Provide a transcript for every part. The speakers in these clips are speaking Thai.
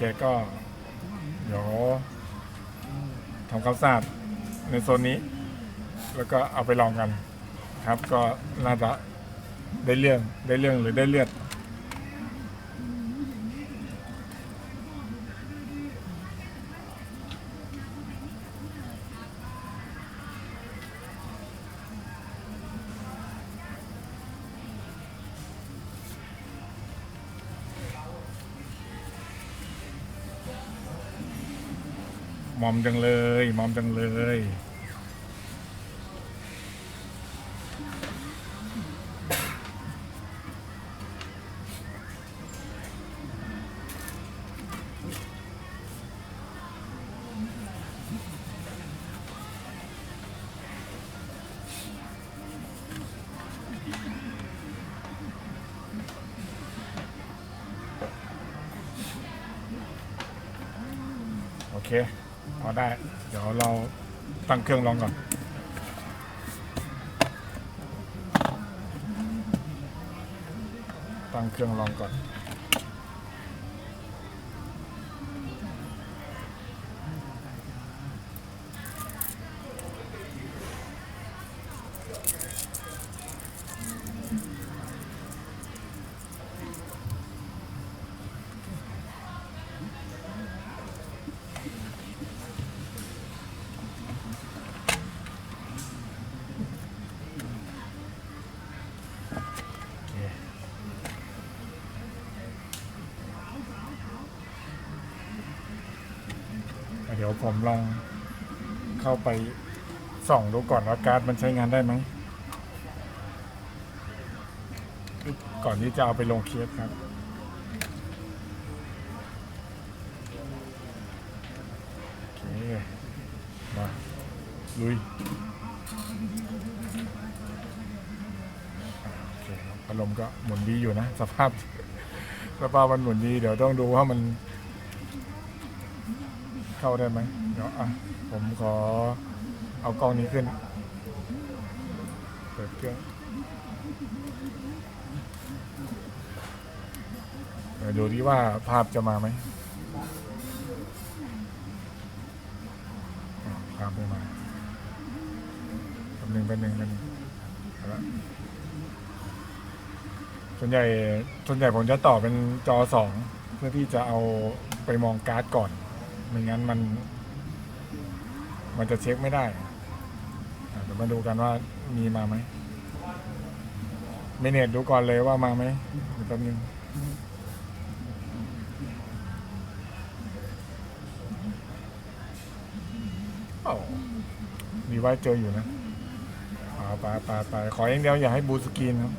เคก็เดี๋ยวทำความสะอาดในโซนนี้ แล้วก็เอาไปลองกันครับ ก็น่าจะได้เรื่องได้เรื่องหรือได้เลือด มอมจังเลย มอมจังเลยโอเคพ อได้ เดี๋ยวเราตั้งเครื่องลองก่อน ตั้งเครื่องลองก่อน ยวผมลองเข้าไปส่องดูก่อนว่าการ์ดมันใช้งานได้ไหมก่อนที่จะเอาไปลงเคสครับ โอเค มา ลุยโอเคครับพัดลมก็หมุนดีอยู่นะ สภาพ สภาพมันหมุนดี เดี๋ยวต้องดูว่ามัน เข้าได้ไหมเดี๋ยวอะผมขอเอากล้องนี้ขึ้น เปิดเครื่องเดี๋ยวดูที่ว่าภาพจะมาไหมภาพไม่มาแป๊บหนึ่งแป๊บหนึ่งแป๊บหนึ่งเอาละส่วนใหญ่ส่วนใหญ่ผมจะต่อเป็นจอสองเพื่อที่จะเอาไปมองการ์ดก่อน ไม่งั้นมัน มันจะเช็คไม่ได้เดี๋ยวมาดูกันว่ามีมาไหมเมเนตดูก่อนเลยว่ามาไหมเดี๋ยวแป๊บนึงโอ้มีไว้เจออยู่นะอ่าไปไปไปขออย่างเดียวอย่าให้บูสกรีนครับ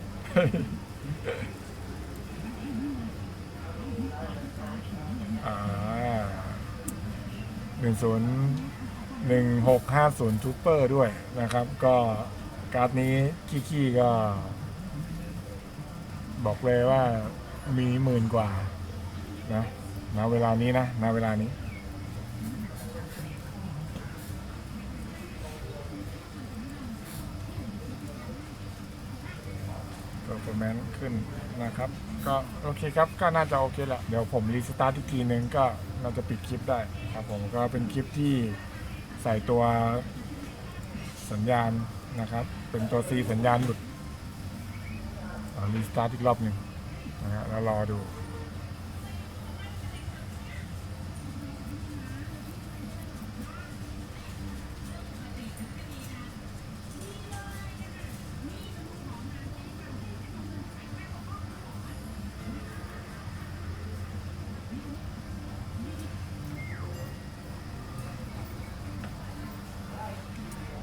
10 1650ทูเปอร์ด้วยนะครับ ก็การ์ดนี้ขี้ๆก็ บอกเลยว่ามีหมื่นกว่านะณเวลานี้นะณเวลานี้ อร์ฟอร์แมนซ์ขึ้นนะครับ ก็โอเคครับก็น่าจะโอเคแหละ เดี๋ยวผมรีสตาร์ทอีกทีนึงก็น่าจะปิดคลิปได้ครับผมก็เป็นคลิปที่ใส่ตัวสัญญาณนะครับ เป็นตัว C สัญญาณหลุดรีสตาร์ทอีกรอบหนึ่งนะฮะแล้วรอดู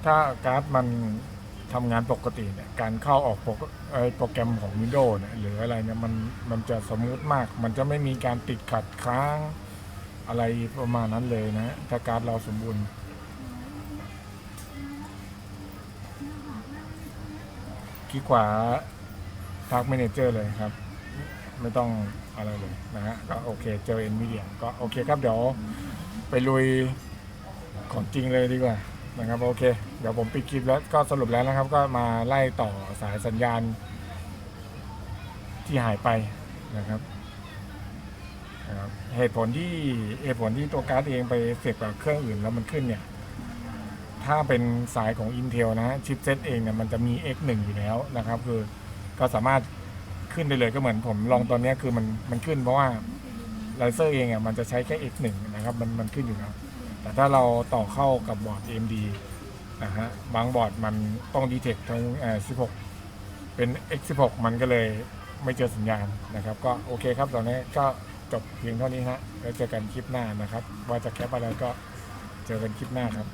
ถ้าการ์ดมันทำงานปกติเนี่ยการเข้าออกโปรเอ่อโปรแกรมของ Windows เนี่ยหรืออะไรเนี่ยมันมันจะสมูทมาก มันจะไม่มีการติดขัดค้างอะไรประมาณนั้นเลยนะถ้าการ์ดเราสมบูรณ์ คลิกขวาทัก Manager เลยครับ ไม่ต้องอะไรเลยนะฮะก็โอเคเจอ NVIDIA ก็โอเคครับเดี๋ยวไปลุยของจริงเลยดีกว่า นะครับโอเค เดี๋ยวผมปิดคลิปแล้วก็สรุปแล้วนะครับ ก็มาไล่ต่อสายสัญญาณ ที่หายไปนะครับเหตุผลที่เหตุผลที่ตัวการ์ดเองไปเสียบกับเครื่องอื่นแล้วมันขึ้นเนี่ย ถ้าเป็นสายของ Intel นะชิปเซตเองเนี่ยมันจะมี X1 อยู่แล้วนะครับ คือก็สามารถขึ้นได้เลยก็เหมือนผมลองตอนนี้คือมันมันขึ้นเพราะว่าไลเซอร์เองอะมันจะใช้แค่ X1 นะครับมันมันขึ้นอยู่แล้ว แต่ถ้าเราต่อเข้ากับบอร์ด AMD นะฮะบางบอร์ดมันต้องดีเทคทั้ง 16 เป็น X16 มันก็เลยไม่เจอสัญญาณนะครับ ก็โอเคครับตอนนี้ก็จบเพียงเท่านี้ฮะแล้วเจอกันคลิปหน้านะครับ ว่าจะแคปอะไรก็เจอกันคลิปหน้าครับ